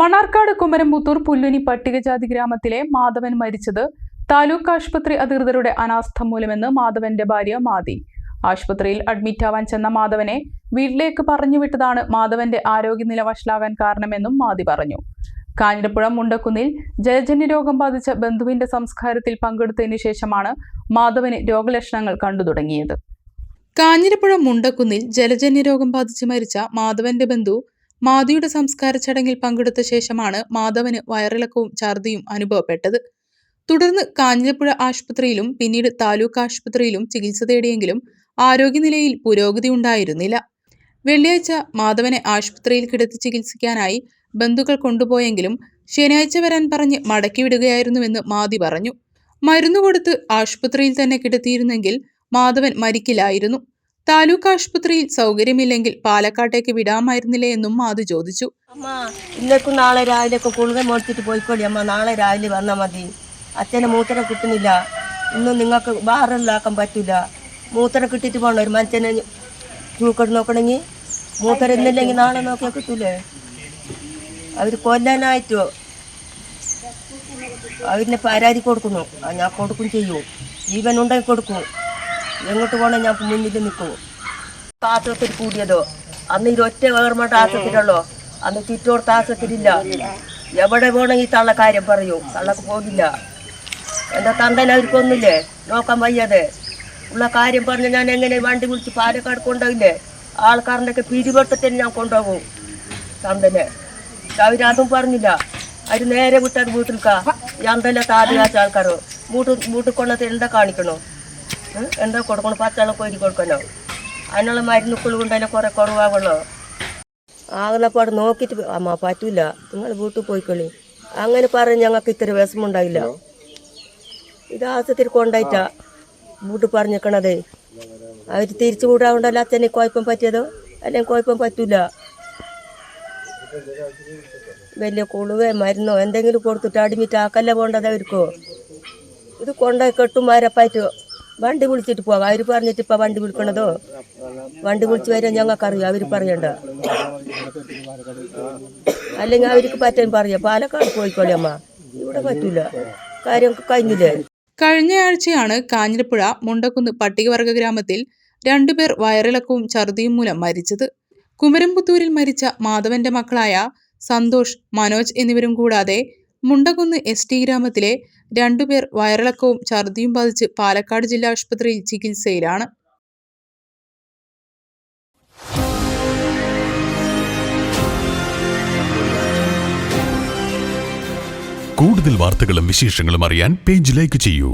മണ്ണാർക്കാട് കുമരംപുത്തൂർ പുല്ലുനി പട്ടികജാതി ഗ്രാമത്തിലെ മാധവൻ മരിച്ചത് താലൂക്ക് ആശുപത്രി അധികൃതരുടെ അനാസ്ഥ മൂലമെന്ന് മാധവന്റെ ഭാര്യ മാതി ആശുപത്രിയിൽ അഡ്മിറ്റാവാൻ ചെന്ന മാധവനെ വീട്ടിലേക്ക് പറഞ്ഞുവിട്ടതാണ് മാധവന്റെ ആരോഗ്യനില വഷളാകാൻ കാരണമെന്നും മാതി പറഞ്ഞു. കാഞ്ഞിരപ്പുഴ മുണ്ടക്കുന്നിൽ ജലജന്യ രോഗം ബാധിച്ച ബന്ധുവിന്റെ സംസ്കാരത്തിൽ പങ്കെടുത്തതിനു ശേഷമാണ് മാധവന് രോഗലക്ഷണങ്ങൾ കണ്ടു തുടങ്ങിയത്. കാഞ്ഞിരപ്പുഴ മുണ്ടക്കുന്നിൽ ജലജന്യ രോഗം ബാധിച്ച് മരിച്ച മാധവന്റെ ബന്ധു മാതിയുടെ സംസ്കാര ചടങ്ങിൽ പങ്കെടുത്ത ശേഷമാണ് മാധവന് വയറിളക്കവും ഛർദിയും അനുഭവപ്പെട്ടത്. തുടർന്ന് കാഞ്ഞിരപ്പുഴ ആശുപത്രിയിലും പിന്നീട് താലൂക്ക് ആശുപത്രിയിലും ചികിത്സ തേടിയെങ്കിലും ആരോഗ്യനിലയിൽ പുരോഗതി ഉണ്ടായിരുന്നില്ല. വെള്ളിയാഴ്ച മാധവനെ ആശുപത്രിയിൽ കിടത്തി ചികിത്സിക്കാനായി ബന്ധുക്കൾ കൊണ്ടുപോയെങ്കിലും ശനിയാഴ്ച വരാൻ പറഞ്ഞ് മടക്കിവിടുകയായിരുന്നുവെന്ന് മാതി പറഞ്ഞു. മരുന്ന് കൊടുത്ത് ആശുപത്രിയിൽ തന്നെ കിടത്തിയിരുന്നെങ്കിൽ മാധവൻ മരിക്കില്ലായിരുന്നു. താലൂക്ക് ആശുപത്രിയിൽ സൗകര്യമില്ലെങ്കിൽ പാലക്കാട്ടേക്ക് വിടാമായിരുന്നില്ലേ എന്നും മാധു ചോദിച്ചു. അമ്മ ഇന്നേക്കും നാളെ രാവിലെയൊക്കെ കുളുക മേടിച്ചിട്ട് പോയിക്കോളി. അമ്മ നാളെ രാവിലെ വന്നാൽ മതി. അച്ഛനെ മൂത്രം കിട്ടുന്നില്ല. ഇന്നും നിങ്ങൾക്ക് ബാറിലാക്കാൻ പറ്റില്ല മൂത്രം കിട്ടിയിട്ട് പോകണം ഒരു മനുഷ്യനെ ചൂക്കട്ട് നോക്കണമെങ്കിൽ മൂത്തര ഇന്നില്ലെങ്കിൽ നാളെ നോക്കിയാൽ കിട്ടൂലേ? അവർ കൊല്ലാനായിട്ടോ? അവരിനെ പരാതി കൊടുക്കുന്നു. ഞാൻ കൊടുക്കും ചെയ്യൂ. ജീവൻ ഉണ്ടെങ്കിൽ കൊടുക്കും. എങ്ങോട്ട് പോകണേ ഞാൻ മുന്നിൽ നിൽക്കും. ആശുപത്രി കൂടിയതോ? അന്ന് ഇതൊറ്റ ഗവൺമെന്റ് ആശുപത്രിയുള്ളോ? അന്ന് ചുറ്റോടത്ത് ആശുപത്രിയില്ല എവിടെ പോകണമെങ്കിൽ തള്ള കാര്യം പറയൂ. തള്ളക്ക് പോകില്ല. എന്റെ തണ്ടൻ അവർക്കൊന്നുമില്ലേ നോക്കാൻ വയ്യാതെ. ഉള്ള കാര്യം പറഞ്ഞ് ഞാൻ എങ്ങനെ വണ്ടി വിളിച്ച് പാലക്കാട് കൊണ്ടുപോയില്ലേ ആൾക്കാരുടെ ഒക്കെ പിരിവട്ടത്തിന് ഞാൻ കൊണ്ടുപോകും. തണ്ടനെ അവരതും പറഞ്ഞില്ല. അവർ നേരെ വിട്ടത് വീട്ടിൽക്കാ. എന്തെല്ലാം താടിയാച്ച ആൾക്കാരോ. വീട്ടിൽ വീട്ടിൽ കൊണ്ടത് എന്താ കാണിക്കണോ? എന്താ കൊടുക്കണം പച്ചവെള്ളം കോരി കൊടുക്കണോ? അതിനുള്ള മരുന്നുക്കൾ കൊണ്ടതിനെ കുറെ കുറവാകുള്ളൂ ആകുന്നപ്പാട് നോക്കിയിട്ട് നോക്കിട്ട് അമ്മ പറ്റൂല. നിങ്ങൾ വീട്ടിൽ പോയിക്കൊള്ളി അങ്ങനെ പറഞ്ഞ് ഞങ്ങൾക്ക് ഇത്ര വിഷമുണ്ടായില്ല ഇത് ആശുപത്രി കൊണ്ടായിട്ടാ വീട്ടിൽ പറഞ്ഞേക്കണതേ. അവർ തിരിച്ചു കൂടാകൊണ്ടല്ല അച്ഛനെ കുഴപ്പം പറ്റിയതോ? അല്ലെങ്കിൽ കുഴപ്പം പറ്റൂല? വലിയ കുളുവേ മരുന്നോ എന്തെങ്കിലും കൊടുത്തിട്ട് അഡ്മിറ്റ് ആക്കല്ല പോണ്ടതായിരിക്കോ അവർക്കോ? ഇത് കൊണ്ടുപോയി കെട്ടുമാരപ്പായിട്ട് വണ്ടി വിളിച്ചിട്ട് പോകാം അവർ പറഞ്ഞിട്ട് ഇപ്പം വണ്ടി വിളിക്കണതോ? വണ്ടി വിളിച്ച് വരാൻ ഞങ്ങൾക്കറിയാം. അവർ പറയണ്ട. അല്ലെങ്കിൽ അവർക്ക് പറ്റാൻ പറയാം. പാലക്കാട് പോയിക്കോളി അമ്മ. ഇവിടെ പറ്റൂല. കാര്യം കഴിഞ്ഞില്ലേ? കഴിഞ്ഞയാഴ്ചയാണ് കാഞ്ഞിരപ്പുഴ മുണ്ടക്കുന്ന് പട്ടികവർഗ ഗ്രാമത്തിൽ രണ്ടുപേർ വയറിളക്കവും ഛർദിയും മൂലം മരിച്ചത്. കുമരംപുത്തൂരിൽ മരിച്ച മാധവന്റെ മക്കളായ സന്തോഷ് മനോജ് എന്നിവരും കൂടാതെ മുണ്ടക്കുന്ന് എസ് ടി ഗ്രാമത്തിലെ രണ്ടുപേർ വയറിളക്കവും ഛർദിയും ബാധിച്ച് പാലക്കാട് ജില്ലാ ആശുപത്രിയിൽ ചികിത്സയിലാണ്. കൂടുതൽ വാർത്തകളും വിശേഷങ്ങളും അറിയാൻ പേജ് ലൈക്ക് ചെയ്യൂ.